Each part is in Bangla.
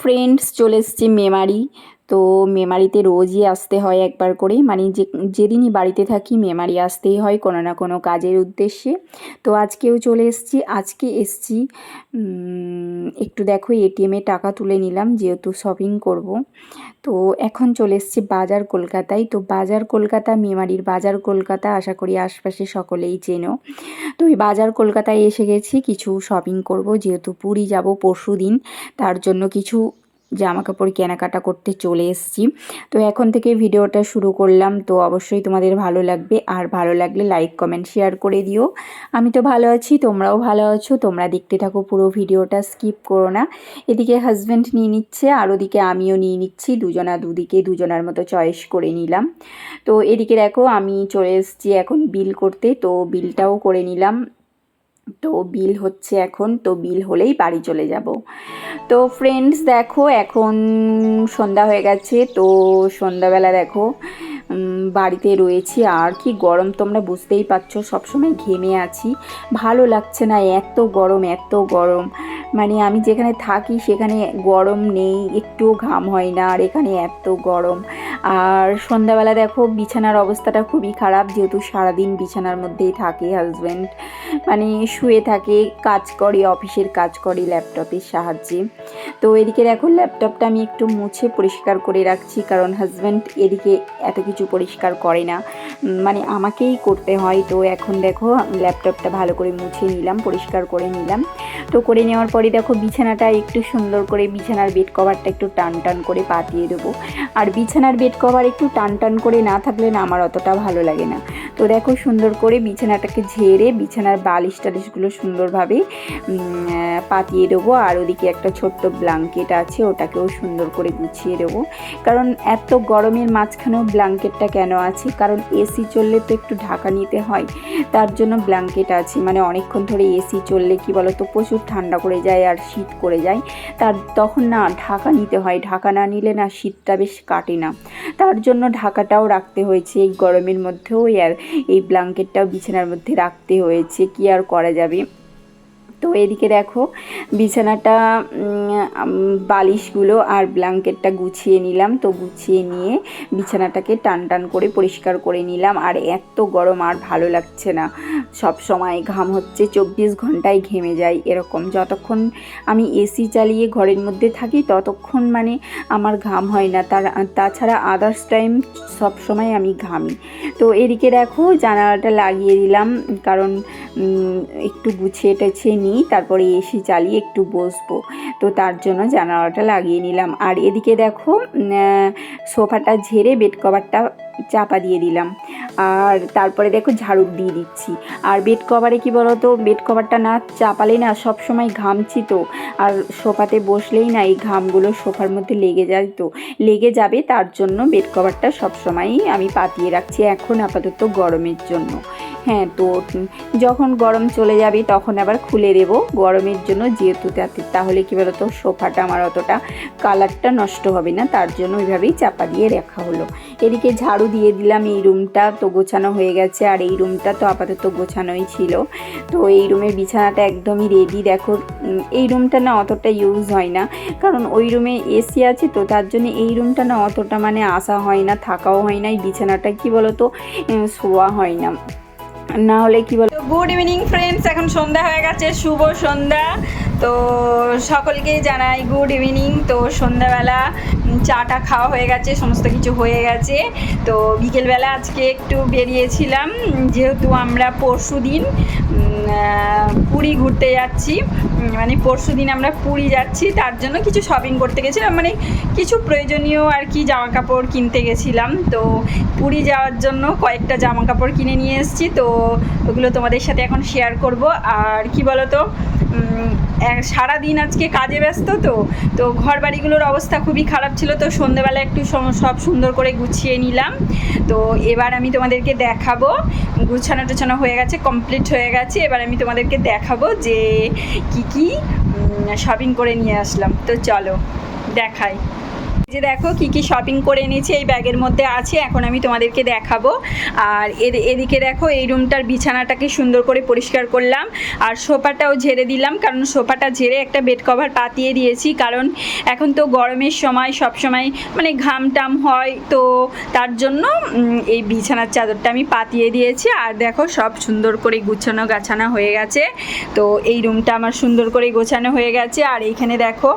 ফ্রেন্ডস চলে এসছে মেমারি। তো মেমারিতে রোজই আসতে হয় একবার করে। মানে যে, যেদিনই বাড়িতে থাকি মেমারি আসতেই হয় কোনো না কোনো কাজের উদ্দেশ্যে। তো আজকেও চলে এসছি। আজকে এসছি একটু দেখো এটিএমে টাকা তুলে নিলাম যেহেতু শপিং করব। তো এখন চলে এসছি বাজার কলকাতায়। তো বাজার কলকাতা, মেমারির বাজার কলকাতা আশা করি আশপাশে সকলেই চেনো। তো এই বাজার কলকাতায় এসে গেছি, কিছু শপিং করব। যেহেতু পুরী যাব পরশু দিন তার জন্য কিছু জামা কাপড় কেনাকাটা করতে চলে এসেছি। তো এখন থেকে ভিডিওটা শুরু করলাম। তো অবশ্যই তোমাদের ভালো লাগবে। আর ভালো লাগলে লাইক কমেন্ট শেয়ার করে দিও। আমি তো ভালো আছি, তোমরাও ভালো আছো। তোমরা দেখতে থাকো পুরো ভিডিওটা স্কিপ করো না। এদিকে হাজব্যান্ড নিয়ে নিচ্ছে, আর ওদিকে আমিও নিয়ে নিচ্ছি। দুজনা দুদিকে দুজনার মতো চয়েস করে নিলাম। তো এদিকে দেখো, আমি চলে এসেছি এখন বিল করতে। তো বিলটাও করে নিলাম। তো বিল হচ্ছে এখন, তো বিল হলেই বাড়ি চলে যাব। তো ফ্রেন্ডস দেখো এখন সন্ধ্যা হয়ে গেছে, তো সন্ধ্যাবেলা দেখো বাড়িতে রয়েছি। আর কি গরম তোমরা বুঝতেই পারছ, সবসময় ঘেমে আছি। ভালো লাগছে না, এত গরম এত গরম। মানে আমি যেখানে থাকি সেখানে গরম নেই, একটুও ঘাম হয় না, আর এখানে এত গরম। আর সন্ধ্যাবেলা দেখো বিছানার অবস্থাটা খুবই খারাপ, যেহেতু সারাদিন বিছানার মধ্যেই থাকে হাজব্যান্ড মানে শুয়ে থাকে, কাজ করে, অফিসের কাজ করে ল্যাপটপের সাহায্যে। তো এদিকে দেখো ল্যাপটপটা আমি একটু মুছে পরিষ্কার করে রাখছি, কারণ হাজব্যান্ড এদিকে এত কিছু পরিষ্কার করে না। মানে আমাকেই করতে হয়, তো এখন দেখো ল্যাপটপটা ভালো করে মুছে নিলাম, পরিষ্কার করে নিলাম। তো করে নেওয়ার পরে দেখো বিছানাটা একটু সুন্দর করে বিছানার বেড কভারটা একটু টান টান করে পাতিয়ে দেবো। আর বিছানার বেড কভার একটু টান টান করে না থাকলে না আমার অতটা ভালো লাগে না। তো দেখো সুন্দর করে বিছানাটাকে ঝেড়ে বিছানার বালিশ টালিশগুলো সুন্দরভাবে পাতিয়ে দেবো। আর ওদিকে একটা ছোট্ট ব্ল্যাঙ্কেট আছে, ওটাকেও সুন্দর করে গুছিয়ে দেবো। কারণ এত গরমের মাঝখানেও ব্ল্যাঙ্কেটটা কেন আছে? কারণ এসি চললে তো একটু ঢাকা নিতে হয়। তার জন্য ব্ল্যাঙ্কেট আছে। মানে অনেকক্ষণ ধরে এসি চললে কি বলো তো প্রচুর ঠান্ডা করে যায় আর শীত করে যায়। তার তখন না ঢাকা নিতে হয়। ঢাকা না নিলে না শীতটা বেশ কাটে না। তার জন্য ঢাকাটাও রাখতে হয়েছে, এই গরমের মধ্যেও আর এই ব্ল্যাঙ্কেটটাও বিছানার মধ্যে রাখতে হয়েছে, কি আর করা যাবে? তো এদিকে দেখো, বিছানাটা বালিশগুলো আর ব্ল্যাঙ্কেটটা গুছিয়ে নিলাম। তো গুছিয়ে নিয়ে বিছানাটাকে টান টান করে পরিষ্কার করে নিলাম। আর এত গরম আর ভালো লাগছে না। সব সময় ঘাম হচ্ছে, চব্বিশ ঘন্টায় ঘেমে যাই এরকম। যতক্ষণ আমি এসি চালিয়ে ঘরের মধ্যে থাকি, ততক্ষণ মানে আমার ঘাম হয় না। তার, তাছাড়া আদার্স টাইম সব সময় আমি ঘামি। তো এদিকে দেখো, জানালাটা লাগিয়ে দিলাম। কারণ একটু গুছিয়ে টেছিয়ে নিই, তারপরে এসি চালিয়ে একটু বসবো। তো তার জন্য জানালাটা লাগিয়ে নিলাম। আর এদিকে দেখো সোফাটা ঝেড়ে বেড কভারটা চাপা দিয়ে দিলাম। আর তারপরে দেখো ঝাড়ু দিয়ে দিচ্ছি। আর বেড কভারে কি বলতো বেড কভারটা না চাপালে না সব সময় ঘামছি তো। আর সোফাতে বসলেই না এই ঘামগুলো সোফার মধ্যে লেগে যায় তো। লেগে যাবে, তার জন্য বেড কভারটা সবসময়ই আমি পাতিয়ে রাখছি এখন আপাতত গরমের জন্য। হ্যাঁ তো যখন গরম চলে যাবে, তখন আবার খুলে দেবো। গরমের জন্য যেহেতু তাতে তাহলে কী বলতো, সোফাটা আমার অতটা কালারটা নষ্ট হবে না। তার জন্য ওইভাবেই চাপা দিয়ে রাখা হলো। এদিকে ঝাড়ু দিয়ে দিলাম এই রুমটা, তো গোছানো হয়ে গেছে। আর এই রুমটা তো আপাতত গোছানোই ছিল। তো এই রুমের বিছানাটা একদমই রেডি দেখো এই রুমটা না অতটা ইউজ হয় না। কারণ ওই রুমে এসি আছে, তো তার জন্য এই রুমটা না অতটা মানে আসা হয় না, থাকাও হয় না। এই বিছানাটা কি বলতো শোয়া হয় না। না হলে কি বল গুড ইভিনিং ফ্রেন্ডস এখন সন্ধ্যা হয়ে গেছে, শুভ সন্ধ্যা। তো সকলকেই জানাই গুড ইভিনিং তো সন্ধ্যাবেলা চাটা খাওয়া হয়ে গেছে, সমস্ত কিছু হয়ে গেছে। তো বিকেলবেলা আজকে একটু বেরিয়েছিলাম যেহেতু আমরা পরশু দিন পুরী ঘুরতে যাচ্ছি। মানে পরশু দিন আমরা পুরী যাচ্ছি তার জন্য কিছু শপিং করতে গেছিলাম মানে কিছু প্রয়োজনীয় আর কি জামা কাপড় কিনতে গেছিলাম। তো পুরী যাওয়ার জন্য কয়েকটা জামা কাপড় কিনে নিয়ে এসেছি তো ওগুলো তোমাদের সাথে এখন শেয়ার করব। আর কি বলো তো উম, এক- সারাদিন আজকে কাজে ব্যস্ত তো তো ঘর বাড়িগুলোর অবস্থা খুবই খারাপ ছিল তো সন্ধেবেলা একটু সব সুন্দর করে গুছিয়ে নিলাম। তো এবার আমি তোমাদেরকে দেখাবো গুছানো টুছানো হয়ে গেছে কমপ্লিট হয়ে গেছে এবার আমি তোমাদেরকে দেখাবো যে কি কি? শপিং করে নিয়ে আসলাম। তো চলো দেখাই। যে দেখো কি কি শপিং করে এনেছি, এই ব্যাগের মধ্যে আছে, এখন আমি তোমাদেরকে দেখাবো। আর এদিকে দেখো, এই রুমটার বিছানাটাকে সুন্দর করে পরিষ্কার করলাম। আর সোফাটাও ঝেড়ে দিলাম, কারণ সোফাটা ঝেড়ে একটা বেড কভার পাতিয়ে দিয়েছি। কারণ এখন তো গরমের সময়, সব সময় মানে ঘাম টাম হয়, তো তার জন্য এই বিছানার চাদরটা আমি পাতিয়ে দিয়েছি। আর দেখো, সব সুন্দর করে গুছানো গাছানো হয়ে গেছে। তো এই রুমটা আমার সুন্দর করে গোছানো হয়ে গেছে। আর এইখানে দেখো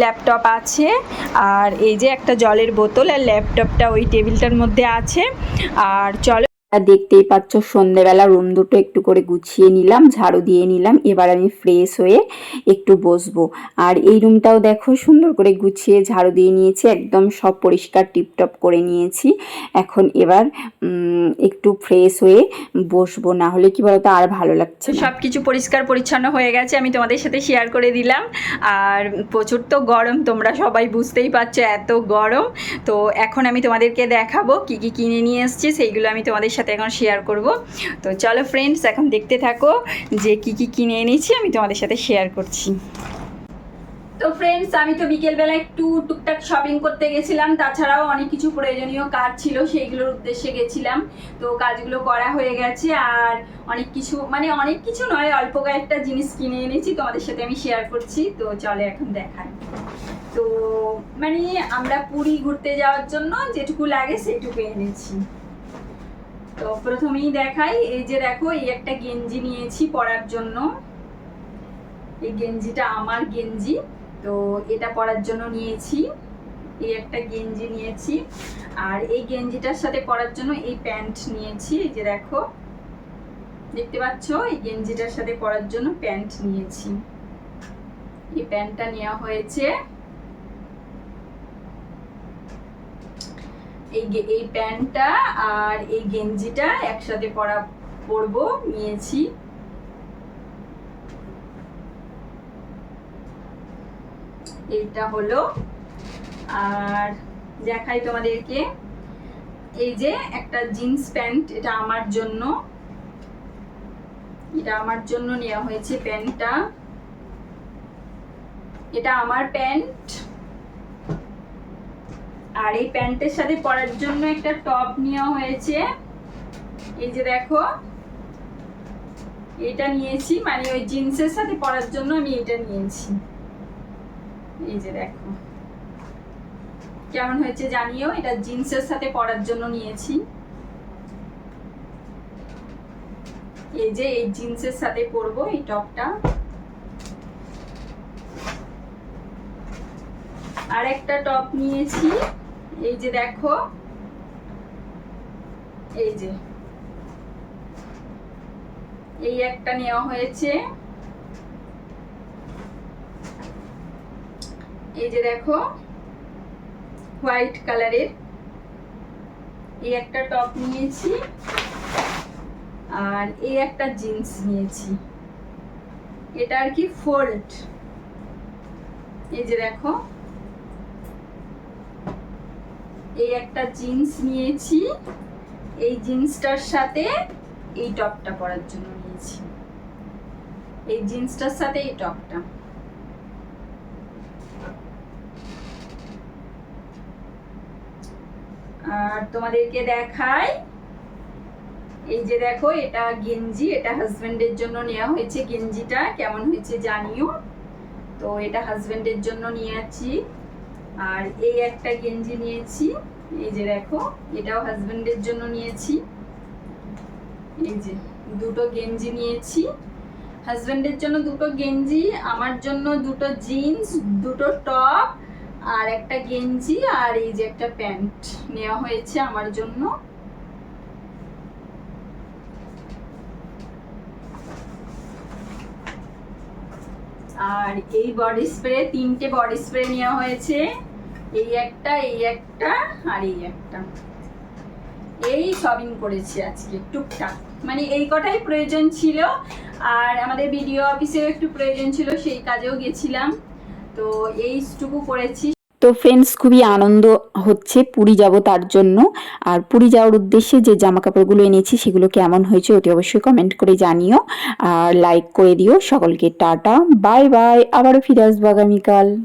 ল্যাপটপ আছে। আর এই যে একটা জলের বোতল আর ল্যাপটপটা ওই টেবিলটার মধ্যে আছে। আর চলো আর দেখতেই পাচ্ছ, সন্ধেবেলা রুম দুটো একটু করে গুছিয়ে নিলাম, ঝাড়ু দিয়ে নিলাম, এবার আমি ফ্রেশ হয়ে একটু বসবো। আর এই রুমটাও দেখো, সুন্দর করে গুছিয়ে ঝাড়ু দিয়ে নিয়েছি, একদম সব পরিষ্কার টিপটপ করে নিয়েছি। এখন এবার একটু ফ্রেশ হয়ে বসবো, না হলে কি বলতো আর ভালো লাগছে সব কিছু পরিষ্কার পরিচ্ছন্ন হয়ে গেছে, আমি তোমাদের সাথে শেয়ার করে দিলাম। আর প্রচুর তো গরম, তোমরা সবাই বুঝতেই পারছ এত গরম। তো এখন আমি তোমাদেরকে দেখাবো কি কি কিনে নিয়ে এসেছি, সেইগুলো আমি তোমাদের সাথে এখন শেয়ার করব। তো চলো ফ্রেন্ডস এখন দেখতে থাকো যে কি কি কিনে এনেছি, আমি তোমাদের সাথে শেয়ার করছি। তো ফ্রেন্ডস আমি তো বিকেলবেলা একটু টুকটাক শপিং করতে গেছিলাম, তাছাড়াও অনেক কিছু প্রয়োজনীয় কাজ ছিল, সেইগুলোর উদ্দেশ্যে গেছিলাম। তো কাজগুলো করা হয়ে গেছে, আর অনেক কিছু মানে অনেক কিছু নয়, অল্প কয়েকটা জিনিস কিনে এনেছি, তোমাদের সাথে আমি শেয়ার করছি। তো চলে এখন দেখাই। তো মানে আমরা পুরী ঘুরতে যাওয়ার জন্য যেটুকু লাগে সেটুকু এনেছি। তো প্রথমেই দেখাই, এই যে দেখো, এই একটা গেঞ্জি নিয়েছি পরার জন্য। এই গেঞ্জিটা আমার গেঞ্জি, তো এটা পরার জন্য নিয়েছি। এই একটা গেঞ্জি নিয়েছি। আর এই গেঞ্জিটার সাথে পরার জন্য এই প্যান্ট নিয়েছি, এই যে দেখো। দেখতে পাচ্ছ? এই গেঞ্জিটার সাথে পরার জন্য প্যান্ট নিয়েছি। এই প্যান্টটা নেওয়া হয়েছে। এই এই প্যান্টটা আর এই গেঞ্জিটা একসাথে পরা, পরবো, নিয়েছি। এটা হলো। আর দেখাই তোমাদেরকে। এই যে একটা জিন্স প্যান্ট, এটা আমার জন্য। এটা আমার জন্য নেওয়া হয়েছে প্যান্টটা। এটা আমার প্যান্ট। আর এই প্যান্টের সাথে পরার জন্য একটা টপ নেওয়া হয়েছে। এই যে দেখো, এটা নিয়েছি মানে ওই জিন্সের সাথে পরার জন্য আমি এটা নিয়েছি। এই যে দেখো, কেমন হয়েছে জানিও, এটা জিন্সের সাথে পরার জন্য নিয়েছি। এই যে এই জিন্সের সাথে পরবো এই টপটা। আর একটা টপ নিয়েছি। এই যে দেখো, এই যে। এই একটা নেওয়া হয়েছে। এই যে দেখো, হোয়াইট কালারের। এই একটা টপ নিয়েছি, আর এই একটা জিন্স নিয়েছি। এটা আর কি ফোল্ড। এই যে দেখো এই একটা জিন্স নিয়েছি। এই জিন্সটার সাথে এই টপটা পরার জন্য নিয়েছি। এই জিন্সটার সাথে এই টপটা। আর তোমাদেরকে দেখাই, এই যে দেখো, এটা গেঞ্জি, এটা হাজবেন্ডের জন্য নেওয়া হয়েছে গেঞ্জিটা। কেমন হয়েছে জানিও। তো এটা হাজবেন্ডের জন্য নিয়েছি। আর এই একটা গেঞ্জি নিয়েছি। এই যে দেখো, এটাও হাজবেন্ডের জন্য নিয়েছি। এই যে দুটো গেঞ্জি নিয়েছি। হাজবেন্ডের জন্য দুটো গেঞ্জি, আমার জন্য দুটো জিন্স দুটো টপ আর একটা গেঞ্জি আর এই যে একটা প্যান্ট নেওয়া হয়েছে আমার জন্য। আর এই বডি স্প্রে তিনটে বডি স্প্রে নেওয়া হয়েছে। এই একটা এই একটা আর এই একটা। এই শপিং করেছি আজকে, টুকটাক। মানে এই কটাই প্রয়োজন ছিল, আর আমাদের ভিডিও অফিসেও একটু প্রয়োজন ছিল, সেই কাজেও গেছিলাম। তো এইটুকু করেছি। তো ফ্রেন্ডস খুবই আনন্দ হচ্ছে পুরী যাব তার জন্য। আর পুরী যাওয়ার উদ্দেশ্যে যে জামা কাপড়গুলো এনেছি, সেগুলো কেমন হয়েছে অতি অবশ্যই কমেন্ট করে জানিও। আর লাইক করে দিও। সকলকে টাটা। Bye bye. আবারও ফিরে আসব আগামীকাল।